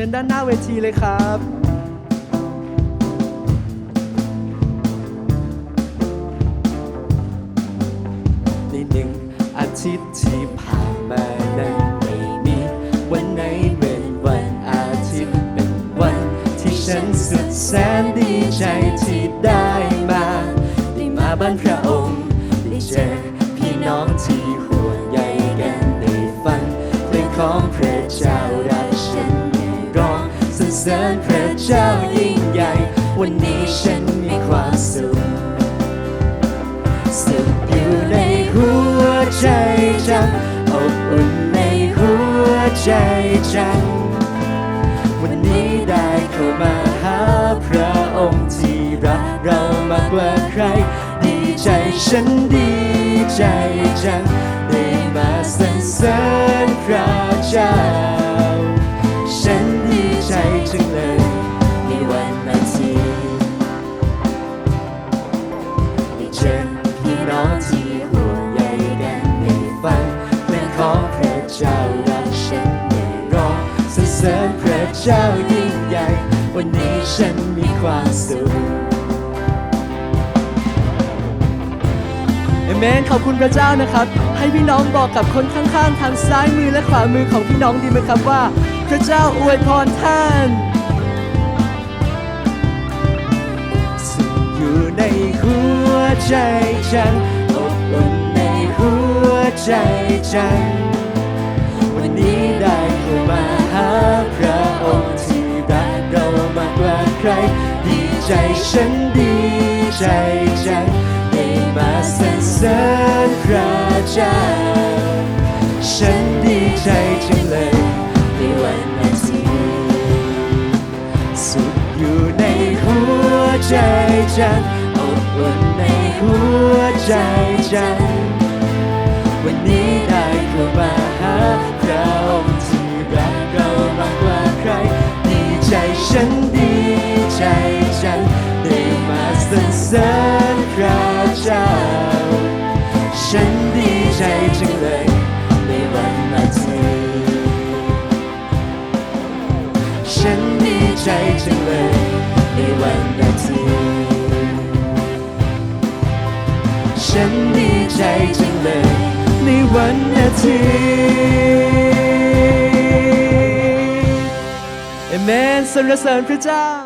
ชิญด้านหน้าเวทีเลยครับในหนึ่งอาทิตย์ที่ผ่านมานั้นไม่มีวันไหนเป็นวันอาทิตย์เป็นวัน ที่ฉันสุดแสนดีใจที่ได้มาได้มาบ้านพระองค์ได้เจอพี่น้องที่ห่วงใยกันได้ฟังเพลงของพระเจ้าได้ เสริญพระเจ้ายิ่งใหญ่ วันนี้ฉันมีความสุขสุขอยู่ในหัวใจจังอบอุ่นในหัวใจจัง วันนี้ได้เข้ามาหาพระองค์ที่รักเรามากกว่าใคร ดีใจฉันดีใจจัง ได้มาสรรเสริญพระเจ้า จอพี่น้องที่ห่วงใยกันได้ฟังเพลงขอพระเจ้ารักฉันได้ร้อสรรเสริญพระเจ้ายิ่งใหญ่ วันนี้ฉันมีความสุขเอเมนขอบคุณพระเจ้านะครับ ให้พี่น้องบอกกับคนข้างๆ ทางซ้ายมือและขวามือของพี่น้องดีไหมครับว่า พระเจ้าอวยพรท่านสุขอยู่ในหัว ใจจังอบอุ่นในหัวใจจังวันนี้ได้เข้ามาหาพระองค์ที่รักเรามากกว่าใคร ดีใจฉันดีใจจังได้มาสรรเสริญพระเจ้าฉันดีใจจังเลยในวันอาทิตย์สุขอยู่ในหัวใจจังอบอุ่นใน ใจจัง วันนี้ได้เข้ามาหาพระองค์ที่รักเรามากกว่าใคร ดีใจฉันดีใจจังได้มาสรรเสริญพระเจ้า ฉันดีใจจังเลยในวันอาทิตย์ฉันดีใจจังเลยในวันอาทิตย์ ฉันดีใจจังเลย ในวันอาทิตย์เอเมนสรรเสริญพระเจ้า